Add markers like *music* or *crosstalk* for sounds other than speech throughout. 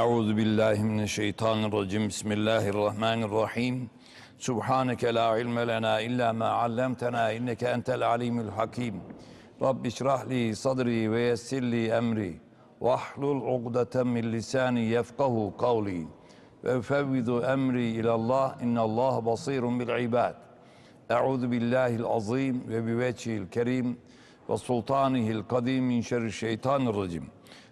Euzu billahi mineşşeytanirracim. Bismillahirrahmanirrahim. Subhaneke la ilme lena illa ma allamtena inneke entel alimul hakim. Rabbi şrahli sadri ve yessirli emri. Vahlul ugdeten min lisani yefkahu kavli. Ve fevvidu emri ilallah innallah basirun bil ibad. Euzu billahil azim ve bi vecihil kerim ve sultanihil kadim min şerri şeytanirracim.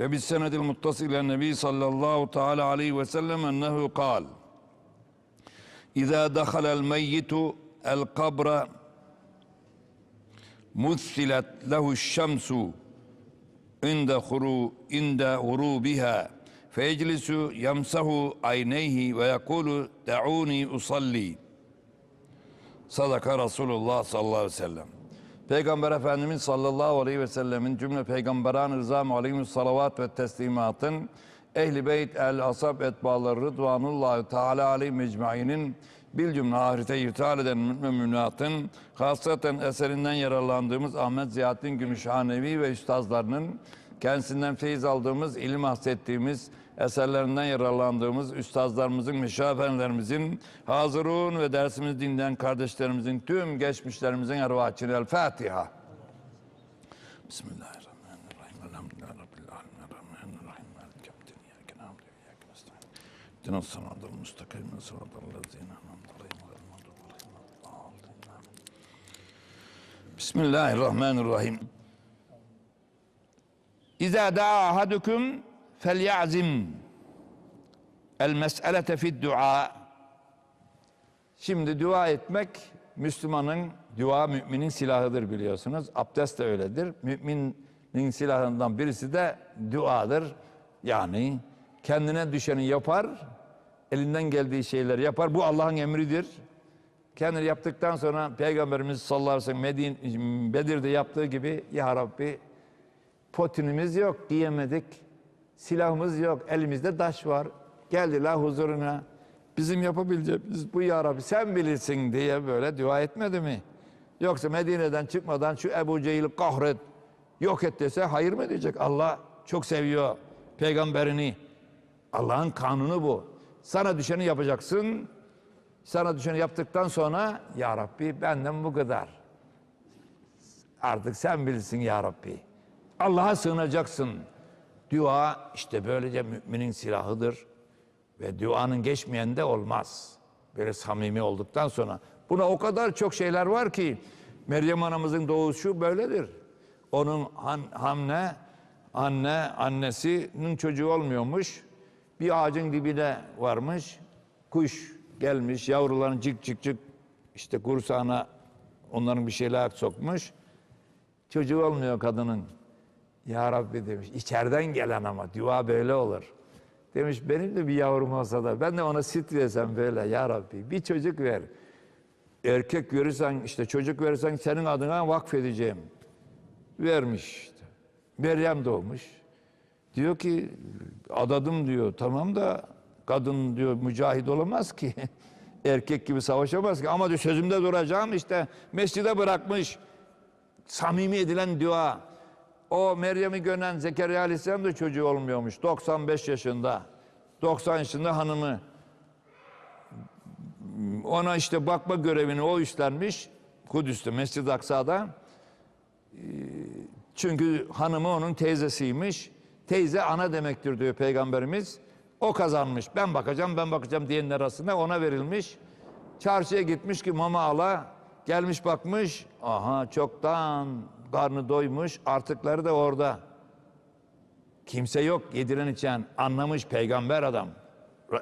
وبالسند المتصل إلى النبي صلى الله تعالى عليه وسلم أنه قال إذا دخل الميت القبر مثلت له الشمس عند عند غروبها فيجلس يمسح عينيه ويقول دعوني أصلي Sadaka Resulullah sallallahu aleyhi ve sellem. Peygamber Efendimiz sallallahu aleyhi ve sellemin cümle peygamberan rızam aleyhim salavat ve teslimatın ehli beyt el asab etbaları rıdvanullahi teala aleyhi mecmainin bil cümle ahirete irtihal eden müminatın hasaten eserinden yararlandığımız Ahmet Ziyaddin Gümüşhanevi ve üstazlarının kendisinden feyiz aldığımız, ilim hassettiğimiz, eserlerinden yararlandığımız üstazlarımızın, meşafenlerimizin, hazırun ve dersimizi dinleyen kardeşlerimizin, tüm geçmişlerimizin ervahçını El Fatiha. Bismillahirrahmanirrahim. Elhamdülillahi Rabbil alemin. Errahmanirrahim. Maliki yevmiddin. İyyâke na'budu ve iyyâke nestaîn. İhdinas sıratal mustakîm. El mes'elete fid dua. Şimdi dua etmek Müslümanın dua müminin silahıdır biliyorsunuz. Abdest de öyledir. Müminin silahından birisi de duadır. Yani kendine düşeni yapar, elinden geldiği şeyleri yapar. Bu Allah'ın emridir. Kendini yaptıktan sonra Peygamberimiz sallallahu aleyhi ve sellem Medine, Bedir'de yaptığı gibi Ya Rabbi potinimiz yok, giyemedik. Silahımız yok, elimizde taş var. Geldiler huzuruna. Bizim yapabileceğimiz bu ya Rabbi sen bilirsin diye böyle dua etmedi mi? Yoksa Medine'den çıkmadan şu Ebu Cehil'i kahret, yok et dese hayır mı diyecek? Allah çok seviyor peygamberini. Allah'ın kanunu bu. Sana düşeni yapacaksın. Sana düşeni yaptıktan sonra ya Rabbi benden bu kadar. Artık sen bilirsin ya Rabbi. Allah'a sığınacaksın. Dua işte böylece müminin silahıdır. Ve duanın geçmeyen de olmaz. Böyle samimi olduktan sonra. Buna o kadar çok şeyler var ki Meryem anamızın doğuşu böyledir. Onun han, hamne, anne, annesinin çocuğu olmuyormuş. Bir ağacın dibine varmış. Kuş gelmiş, yavruların cık cık cık işte kursağına onların bir şeyler sokmuş. Çocuğu olmuyor kadının. Ya Rabbi demiş, içeriden gelen ama dua böyle olur. Demiş benim de bir yavrum olsa da ben de ona süt versem böyle ya Rabbi bir çocuk ver. Erkek verirsen işte çocuk verirsen senin adına vakfedeceğim. Vermiş işte. Meryem doğmuş. Diyor ki adadım diyor tamam da kadın diyor mücahit olamaz ki. *laughs* Erkek gibi savaşamaz ki ama diyor sözümde duracağım işte mescide bırakmış. Samimi edilen dua. O Meryem'i gören Zekeriya Aleyhisselam da çocuğu olmuyormuş. 95 yaşında. 90 yaşında hanımı. Ona işte bakma görevini o üstlenmiş. Kudüs'te, Mescid-i Aksa'da. Ee, Çünkü hanımı onun teyzesiymiş. Teyze ana demektir diyor Peygamberimiz. O kazanmış. Ben bakacağım, ben bakacağım diyenler arasında ona verilmiş. Çarşıya gitmiş ki mama ala. Gelmiş bakmış. Aha çoktan karnı doymuş, artıkları da orada. Kimse yok yediren içen, anlamış peygamber adam.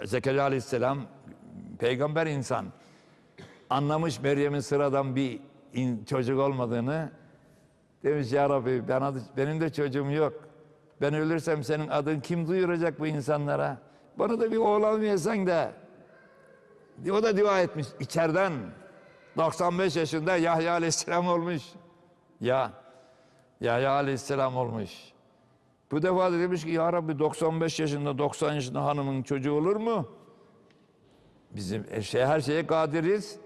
Zekeriya aleyhisselam peygamber insan. Anlamış Meryem'in sıradan bir in, çocuk olmadığını. Demiş ya Rabbi ben adı, benim de çocuğum yok. Ben ölürsem senin adın kim duyuracak bu insanlara? Bana da bir oğlan versen de. O da dua etmiş içeriden. 95 yaşında Yahya Aleyhisselam olmuş. Ya Yahya Aleyhisselam olmuş. Bu defa da demiş ki ya Rabbi 95 yaşında 90 yaşında hanımın çocuğu olur mu? Bizim e, şey, her şeye kadiriz.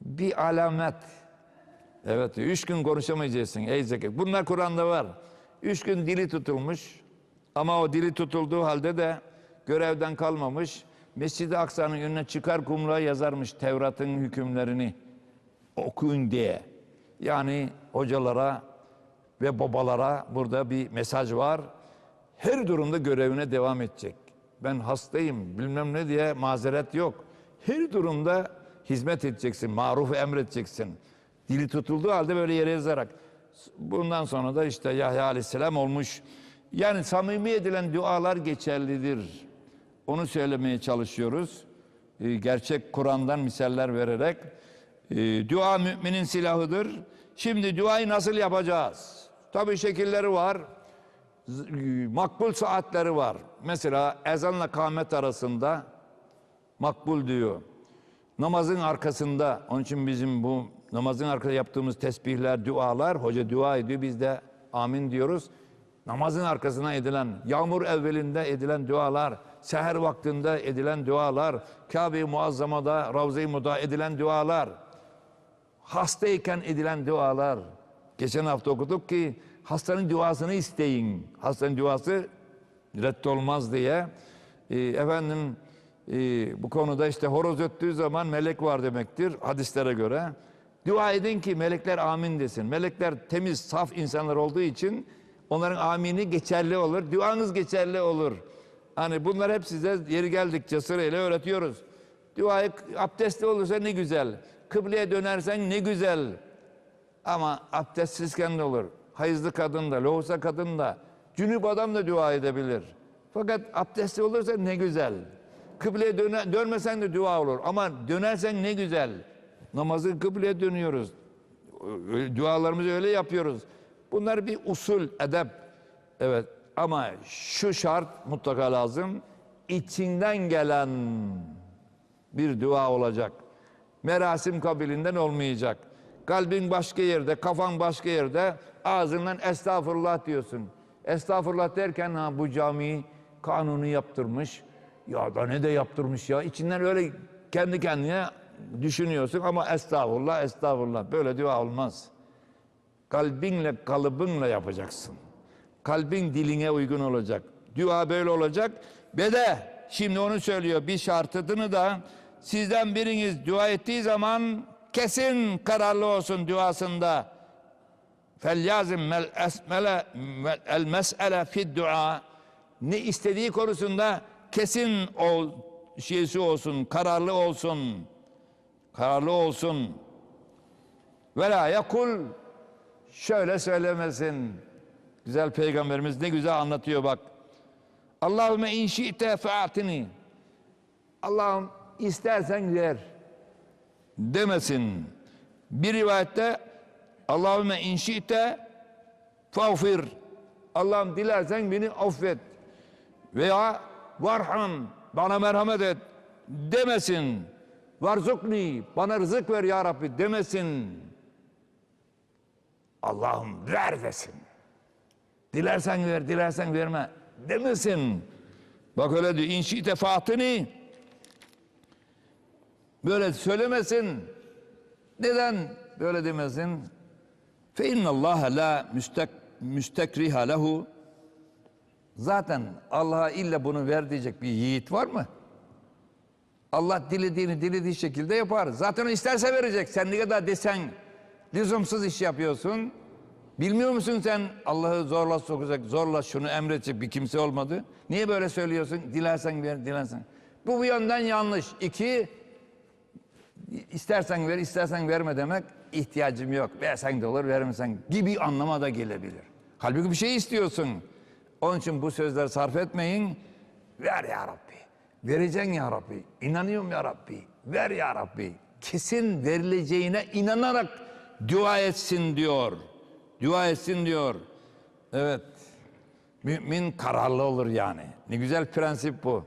Bir alamet. Evet üç gün konuşamayacaksın ey Zeki. Bunlar Kur'an'da var. Üç gün dili tutulmuş. Ama o dili tutulduğu halde de görevden kalmamış. Mescid-i Aksa'nın önüne çıkar kumluğa yazarmış Tevrat'ın hükümlerini okuyun diye. Yani hocalara ve babalara burada bir mesaj var. Her durumda görevine devam edecek. Ben hastayım bilmem ne diye mazeret yok. Her durumda hizmet edeceksin, marufu emredeceksin. Dili tutulduğu halde böyle yere yazarak. Bundan sonra da işte Yahya Aleyhisselam olmuş. Yani samimi edilen dualar geçerlidir. Onu söylemeye çalışıyoruz. Ee, Gerçek Kur'an'dan misaller vererek. Ee, Dua müminin silahıdır. Şimdi duayı nasıl yapacağız? Tabii şekilleri var. Makbul saatleri var. Mesela ezanla kâmet arasında makbul diyor. Namazın arkasında, onun için bizim bu namazın arkasında yaptığımız tesbihler, dualar, hoca dua ediyor, biz de amin diyoruz. Namazın arkasına edilen, yağmur evvelinde edilen dualar, seher vaktinde edilen dualar, Kabe-i Muazzama'da, Ravza-i Muda edilen dualar, hastayken edilen dualar. Geçen hafta okuduk ki hastanın duasını isteyin. Hastanın duası reddolmaz diye. Ee, efendim e, bu konuda işte horoz öttüğü zaman melek var demektir hadislere göre. Dua edin ki melekler amin desin. Melekler temiz, saf insanlar olduğu için onların amini geçerli olur. Duanız geçerli olur. Hani bunlar hep size yeri geldikçe sırayla öğretiyoruz. Duayı abdestli olursa ne güzel. Kıbleye dönersen ne güzel. Ama abdestsizken de olur. Hayızlı kadın da, lohusa kadın da, cünüp adam da dua edebilir. Fakat abdestli olursa ne güzel. Kıbleye döne, dönmesen de dua olur. Ama dönersen ne güzel. Namazı kıbleye dönüyoruz. Dualarımızı öyle yapıyoruz. Bunlar bir usul, edep. Evet ama şu şart mutlaka lazım. İçinden gelen bir dua olacak. Merasim kabilinden olmayacak. Kalbin başka yerde, kafan başka yerde, ağzından estağfurullah diyorsun. Estağfurullah derken ha bu camiyi kanunu yaptırmış. Ya da ne de yaptırmış ya. İçinden öyle kendi kendine düşünüyorsun ama estağfurullah, estağfurullah. Böyle dua olmaz. Kalbinle, kalıbınla yapacaksın. Kalbin diline uygun olacak. Dua böyle olacak. Ve de şimdi onu söylüyor bir şartını da sizden biriniz dua ettiği zaman kesin kararlı olsun duasında. Felyazim mel esmele el mes'ele fid dua. Ne istediği konusunda kesin ol şeysi olsun, kararlı olsun. Kararlı olsun. Ve la yakul şöyle söylemesin. Güzel peygamberimiz ne güzel anlatıyor bak. Allahümme in şi'te fe'atini. Allah'ım istersen ver. Demesin. Bir rivayette Allahümme in şi'te fağfir. Allah'ım dilersen beni affet. Veya varham bana merhamet et demesin. Varzukni bana rızık ver ya Rabbi demesin. Allah'ım ver desin. Dilersen ver, dilersen verme demesin. Bak öyle diyor. İnşi tefatını böyle söylemesin. Neden böyle demesin? Fe innallaha la müstek müstekriha lehu. Zaten Allah'a illa bunu ver diyecek bir yiğit var mı? Allah dilediğini dilediği şekilde yapar. Zaten o isterse verecek. Sen ne kadar desen lüzumsuz iş yapıyorsun. Bilmiyor musun sen Allah'ı zorla sokacak, zorla şunu emredecek bir kimse olmadı. Niye böyle söylüyorsun? Dilersen ver, dilersen. Bu bir yönden yanlış. İki, istersen ver, istersen verme demek ihtiyacım yok. Versen de olur, vermesen gibi anlama da gelebilir. Halbuki bir şey istiyorsun. Onun için bu sözleri sarf etmeyin. Ver ya Rabbi. Vereceksin ya Rabbi. İnanıyorum ya Rabbi. Ver ya Rabbi. Kesin verileceğine inanarak dua etsin diyor. Dua etsin diyor. Evet. Mümin kararlı olur yani. Ne güzel prensip bu.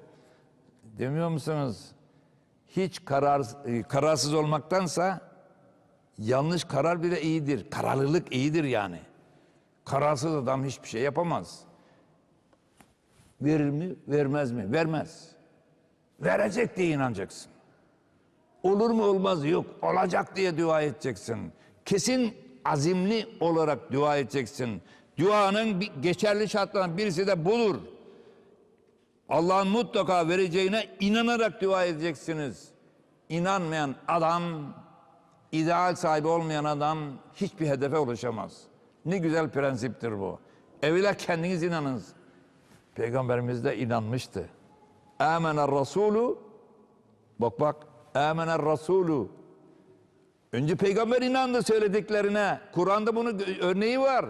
Demiyor musunuz? Hiç karar, e, kararsız olmaktansa yanlış karar bile iyidir. Kararlılık iyidir yani. Kararsız adam hiçbir şey yapamaz. Verir mi, vermez mi? Vermez. Verecek diye inanacaksın. Olur mu olmaz yok. Olacak diye dua edeceksin. Kesin azimli olarak dua edeceksin. Duanın geçerli şartlarından birisi de budur. Allah'ın mutlaka vereceğine inanarak dua edeceksiniz. İnanmayan adam, ideal sahibi olmayan adam hiçbir hedefe ulaşamaz. Ne güzel prensiptir bu. Evvela kendiniz inanınız. Peygamberimiz de inanmıştı. Âmener Rasûlü Bak bak. Âmener Rasûlü Önce peygamber inandı söylediklerine. Kur'an'da bunun örneği var.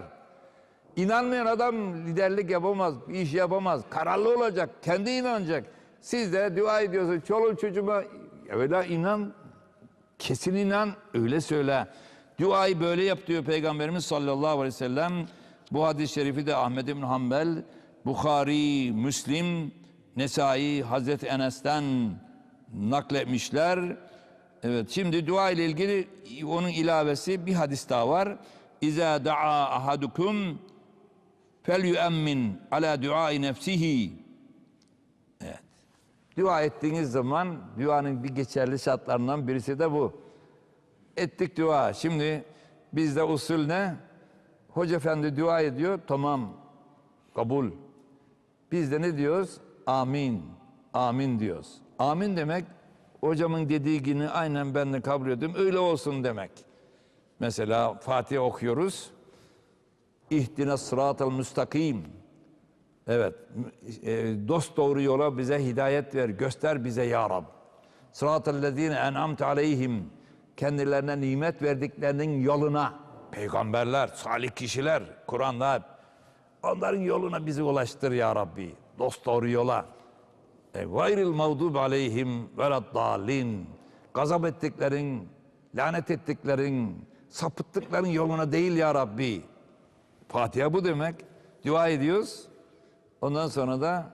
İnanmayan adam liderlik yapamaz, iş yapamaz. Kararlı olacak, kendi inanacak. Siz de dua ediyorsunuz. Çoluk çocuğuma evvela inan, kesin inan, öyle söyle. Duayı böyle yap diyor Peygamberimiz sallallahu aleyhi ve sellem. Bu hadis-i şerifi de Ahmed bin Hanbel, Bukhari, Müslim, Nesai, Hazreti Enes'ten nakletmişler. Evet şimdi dua ile ilgili onun ilavesi bir hadis daha var. İza daa ahadukum fel yu'emmin ala duai nefsihi. Evet. Dua ettiğiniz zaman duanın bir geçerli şartlarından birisi de bu. Ettik dua. Şimdi bizde usul ne? Hoca efendi dua ediyor. Tamam. Kabul. Biz de ne diyoruz? Amin. Amin diyoruz. Amin demek hocamın dediği gibi aynen ben de kabul ediyorum. Öyle olsun demek. Mesela Fatiha okuyoruz. İhdina sıratel müstakim. Evet. E, dost doğru yola bize hidayet ver. Göster bize ya Rab. Sıratel lezine en'amte aleyhim. Kendilerine nimet verdiklerinin yoluna. Peygamberler, salih kişiler, Kur'an'da hep. Onların yoluna bizi ulaştır ya Rabbi. Dost doğru yola. E, gayril mağdub aleyhim veleddallin. Gazap ettiklerin, lanet ettiklerin, sapıttıkların yoluna değil ya Rabbi. Fatiha bu demek. Dua ediyoruz. Ondan sonra da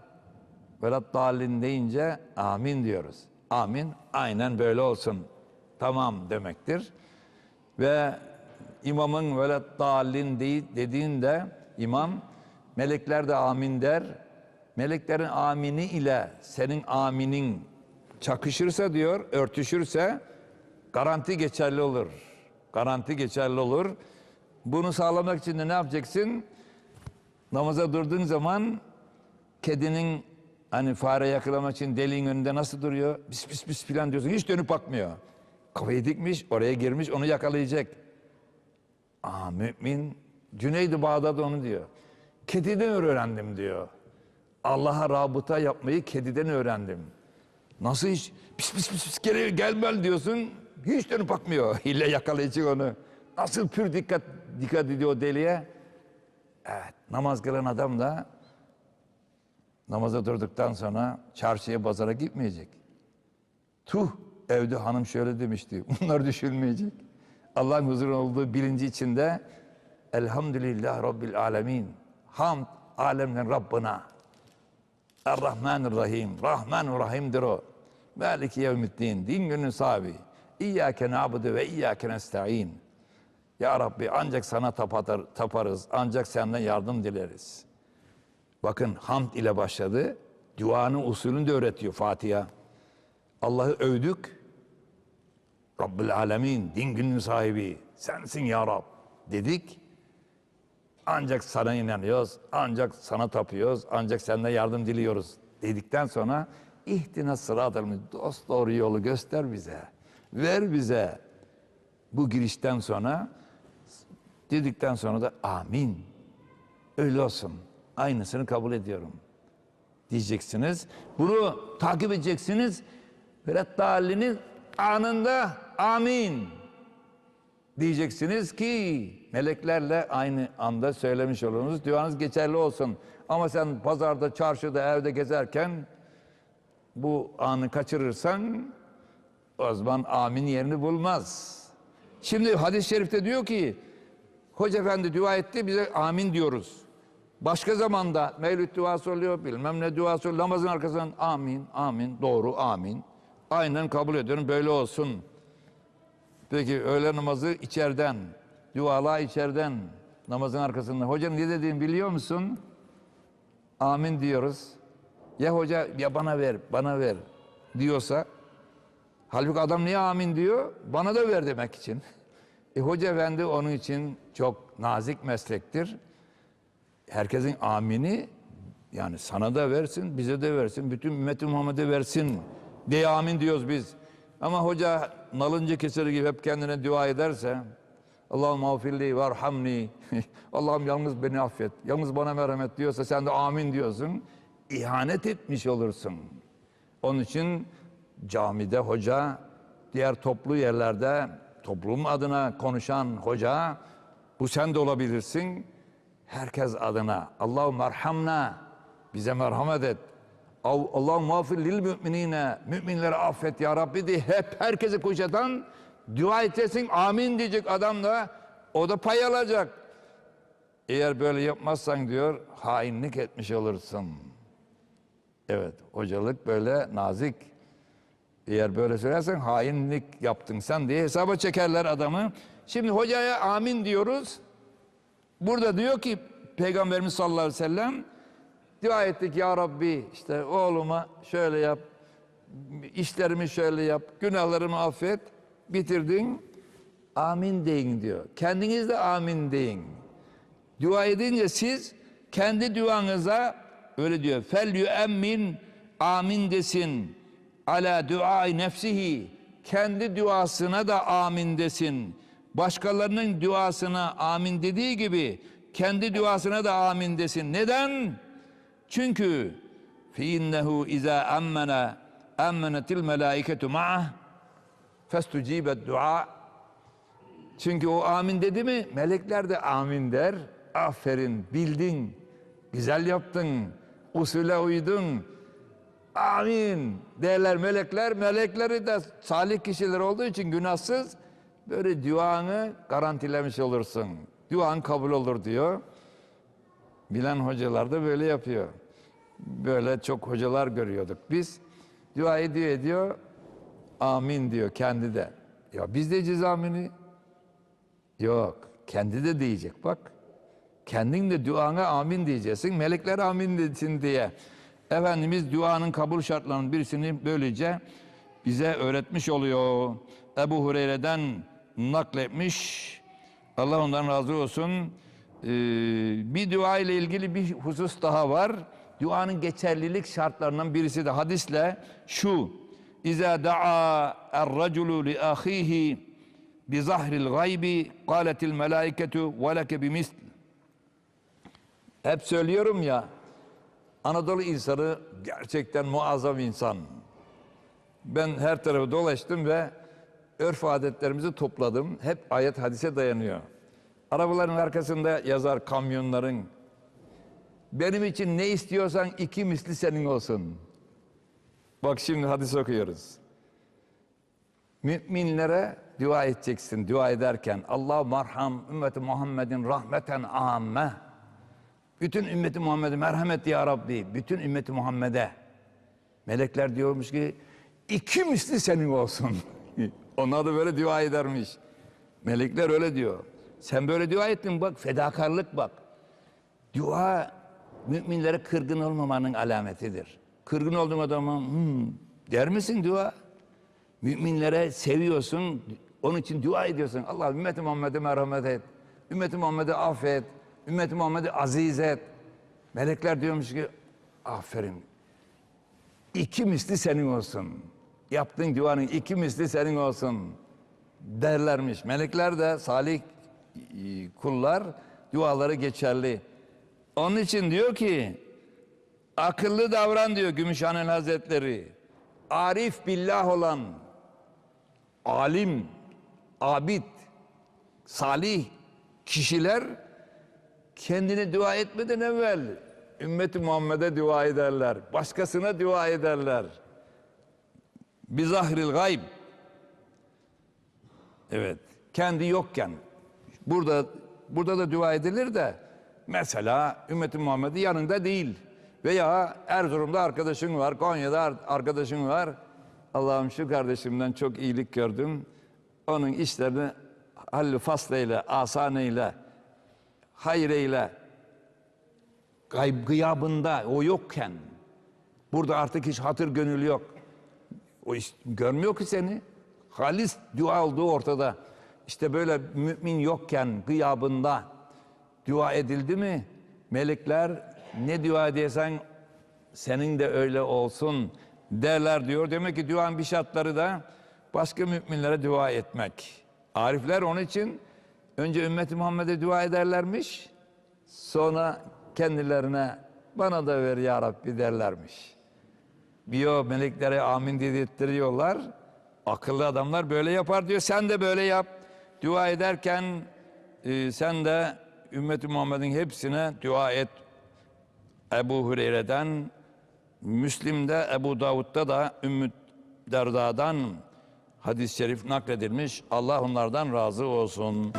veleddallin deyince amin diyoruz. Amin aynen böyle olsun. Tamam demektir. Ve imamın veleddallin de- dediğinde imam melekler de amin der. Meleklerin amini ile senin aminin çakışırsa diyor, örtüşürse garanti geçerli olur. Garanti geçerli olur. Bunu sağlamak için de ne yapacaksın? Namaza durduğun zaman kedinin hani fare yakalamak için deliğin önünde nasıl duruyor? Pis pis pis filan diyorsun. Hiç dönüp bakmıyor. Kafayı dikmiş, oraya girmiş, onu yakalayacak. Aa mümin Cüneydi Bağdat onu diyor. Kediden öğrendim diyor. Allah'a rabıta yapmayı kediden öğrendim. Nasıl hiç pis pis pis, pis gel, gelmel diyorsun. Hiç dönüp bakmıyor. *laughs* Hile yakalayacak onu. Nasıl pür dikkat dikkat ediyor deliye. Evet namaz kılan adam da namaza durduktan sonra çarşıya pazara gitmeyecek. Tuh evde hanım şöyle demişti. *laughs* Bunlar düşünmeyecek. Allah'ın huzurunda olduğu bilinci içinde Elhamdülillah Rabbil Alemin. Hamd alemlerin Rabbına. Er-Rahmanir-Rahim. Rahmanur-Rahim'dir o. Maliki yevmiddin. Din günün sahibi. İyyâke na'budu ve iyyâke nesta'in. Ya Rabbi ancak sana tapar, taparız. Ancak senden yardım dileriz. Bakın hamd ile başladı. Duanın usulünü de öğretiyor Fatiha. Allah'ı övdük. Rabbül Alemin, din günün sahibi. Sensin ya Rab dedik. Ancak sana inanıyoruz, ancak sana tapıyoruz, ancak senden yardım diliyoruz dedikten sonra ihtina sıratel dost doğru yolu göster bize. Ver bize. Bu girişten sonra dedikten sonra da amin. Öyle olsun. Aynısını kabul ediyorum. Diyeceksiniz. Bunu takip edeceksiniz. Ve dalinin anında amin diyeceksiniz ki meleklerle aynı anda söylemiş olunuz. Duanız geçerli olsun. Ama sen pazarda, çarşıda, evde gezerken bu anı kaçırırsan o zaman amin yerini bulmaz. Şimdi hadis-i şerifte diyor ki Hoca efendi dua etti bize amin diyoruz. Başka zamanda mevlüt duası oluyor, bilmem ne duası oluyor. Namazın arkasından amin, amin, doğru, amin. Aynen kabul ediyorum, böyle olsun. Peki öğle namazı içeriden, duala içeriden, namazın arkasında. Hocam ne dediğimi biliyor musun? Amin diyoruz. Ya hoca ya bana ver, bana ver diyorsa, halbuki adam niye amin diyor? Bana da ver demek için. E hoca efendi onun için çok nazik meslektir. Herkesin amini yani sana da versin, bize de versin, bütün ümmeti Muhammed'e versin diye amin diyoruz biz. Ama hoca nalınca keseri gibi hep kendine dua ederse Allah'ım mağfirli varhamni *laughs* Allah'ım yalnız beni affet, yalnız bana merhamet diyorsa sen de amin diyorsun. İhanet etmiş olursun. Onun için camide hoca, diğer toplu yerlerde toplum adına konuşan hoca, bu sen de olabilirsin. Herkes adına. Allah'ım merhamna, bize merhamet et. Allah'ım mağfir lil müminine, müminleri affet ya Rabbi diye hep herkesi kuşatan dua edeceksin, amin diyecek adam da o da pay alacak. Eğer böyle yapmazsan diyor, hainlik etmiş olursun. Evet, hocalık böyle nazik. Eğer böyle söylersen hainlik yaptın sen diye hesaba çekerler adamı. Şimdi hocaya amin diyoruz. Burada diyor ki Peygamberimiz sallallahu aleyhi ve sellem dua ettik ya Rabbi işte oğluma şöyle yap, işlerimi şöyle yap, günahlarımı affet, bitirdin. Amin deyin diyor. Kendiniz de amin deyin. Dua edince siz kendi duanıza öyle diyor. Fel yu'emmin amin desin. Ala duai nefsihi. Kendi duasına da amin desin. Başkalarının duasına amin dediği gibi kendi duasına da amin desin. Neden? Çünkü fi innehu iza ammana ammenetil melaiketu ma'ah festucibet dua çünkü o amin dedi mi melekler de amin der. Aferin bildin, güzel yaptın, usule uydun. Amin derler melekler. Melekleri de salih kişiler olduğu için günahsız böyle duanı garantilemiş olursun. Duan kabul olur diyor. Bilen hocalar da böyle yapıyor. Böyle çok hocalar görüyorduk biz. Dua ediyor ediyor. Amin diyor kendi de. Ya biz diyeceğiz amini. Yok. Kendi de diyecek bak. Kendin de duana amin diyeceksin. Melekler amin desin diye. Efendimiz duanın kabul şartlarının birisini böylece bize öğretmiş oluyor. Ebu Hureyre'den nakletmiş. Allah ondan razı olsun. Ee, bir dua ile ilgili bir husus daha var. Duanın geçerlilik şartlarından birisi de hadisle şu. İza da'a er-raculu li ahihi bi zahril gaybi qaletil melaiketu ve leke bimisl. Hep söylüyorum ya Anadolu insanı gerçekten muazzam insan. Ben her tarafı dolaştım ve örf adetlerimizi topladım. Hep ayet hadise dayanıyor. Arabaların arkasında yazar kamyonların. Benim için ne istiyorsan iki misli senin olsun. Bak şimdi hadis okuyoruz. Müminlere dua edeceksin dua ederken. Allah merham ümmeti Muhammedin rahmeten amme. Bütün ümmeti Muhammed'e merhamet ya Rabbi. Bütün ümmeti Muhammed'e. Melekler diyormuş ki iki misli senin olsun. *laughs* Onlar da böyle dua edermiş. Melekler öyle diyor. Sen böyle dua ettin bak fedakarlık bak. Dua müminlere kırgın olmamanın alametidir. Kırgın olduğun adama hmm, der misin dua? Müminlere seviyorsun, onun için dua ediyorsun. Allah ümmeti Muhammed'e merhamet et. Ümmeti Muhammed'e affet. Ümmeti Muhammed'i aziz et. Melekler diyormuş ki aferin. İki misli senin olsun. Yaptığın duanın iki misli senin olsun derlermiş. Melekler de salih kullar duaları geçerli. Onun için diyor ki akıllı davran diyor Gümüşhane Hazretleri. Arif billah olan alim, abid, salih kişiler kendini dua etmeden evvel ümmeti Muhammed'e dua ederler. Başkasına dua ederler. Bizahril gayb. Evet. Kendi yokken burada burada da dua edilir de mesela ümmeti Muhammed'i yanında değil. Veya Erzurum'da arkadaşın var, Konya'da ar- arkadaşın var. Allah'ım şu kardeşimden çok iyilik gördüm. Onun işlerini hallü fasleyle, asan eyle, hayır eyle. Gayb gıyabında o yokken, burada artık hiç hatır gönül yok. O iş, görmüyor ki seni. Halis dua olduğu ortada. İşte böyle mümin yokken gıyabında dua edildi mi? Melekler ne dua ediyorsan senin de öyle olsun derler diyor. Demek ki duanın bir şartları da başka müminlere dua etmek. Arifler onun için önce ümmeti Muhammed'e dua ederlermiş. Sonra kendilerine bana da ver ya Rabbi derlermiş. Biyo meleklere amin dedirtiyorlar. Akıllı adamlar böyle yapar diyor. Sen de böyle yap. Dua ederken e, sen de ümmeti Muhammed'in hepsine dua et. Ebu Hureyre'den, Müslim'de, Ebu Davud'da da Ümmü Derda'dan hadis-i şerif nakledilmiş. Allah onlardan razı olsun.